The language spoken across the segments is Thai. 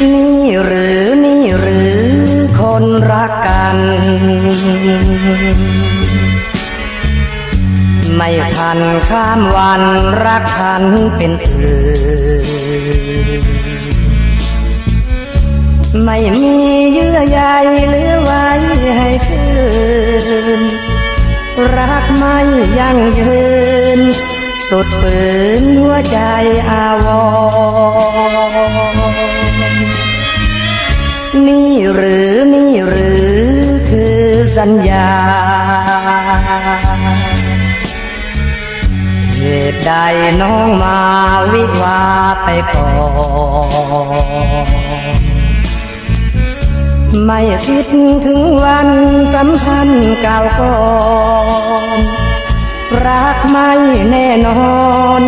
นี่หรือนี่หรือคนรักกัน ไม่ทันข้ามวันรักทันเป็นอื่นไม่มีเยื่อใยเหลือไว้ให้ชื่นรักไม่ยั่งยืน สุดฝืนหัวใจอาว สัญญา เหตุใดน้องมาวิวาไปก่อนไม่คิดถึงวันสัมพันธ์เก่าก่อนรักไม่แน่นอน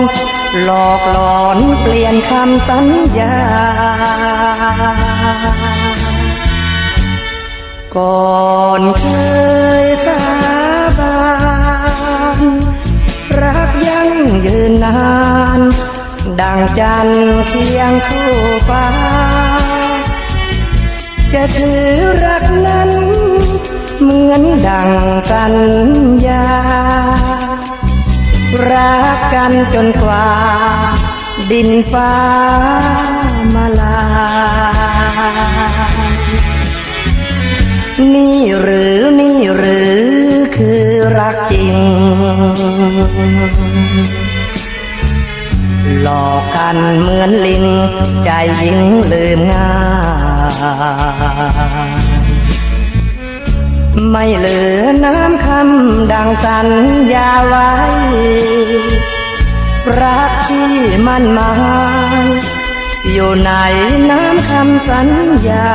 หลอกหลอนเปลี่ยนคำสัญญา ก่อนเคยสาบานรักยังยืนนาน ดังจันทร์เคียงคู่ฟ้า จะถือรักนั้น เหมือนดังสัญญา รักกันจนกว่า ดินฟ้า คือรักจริง หลอกกันเหมือนลิง ใจหญิงลืมง่ายไม่เหลือน้ำคำดังสัญญาไว้ รักที่มันหมายอยู่ในน้ำคำสัญญา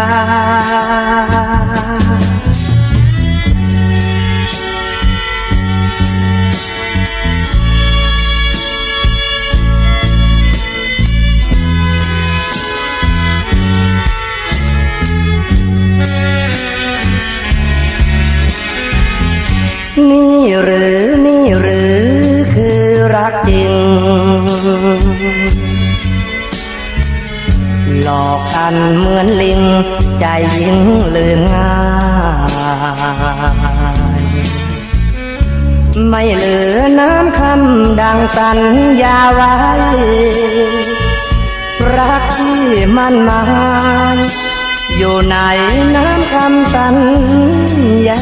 รักจริง หลอกกันเหมือนลิง ใจยิงลืมง่าย ไม่เหลือน้ำคำดังสัญญาไว้ รักที่มันมายอยู่ในน้ำคำสัญญา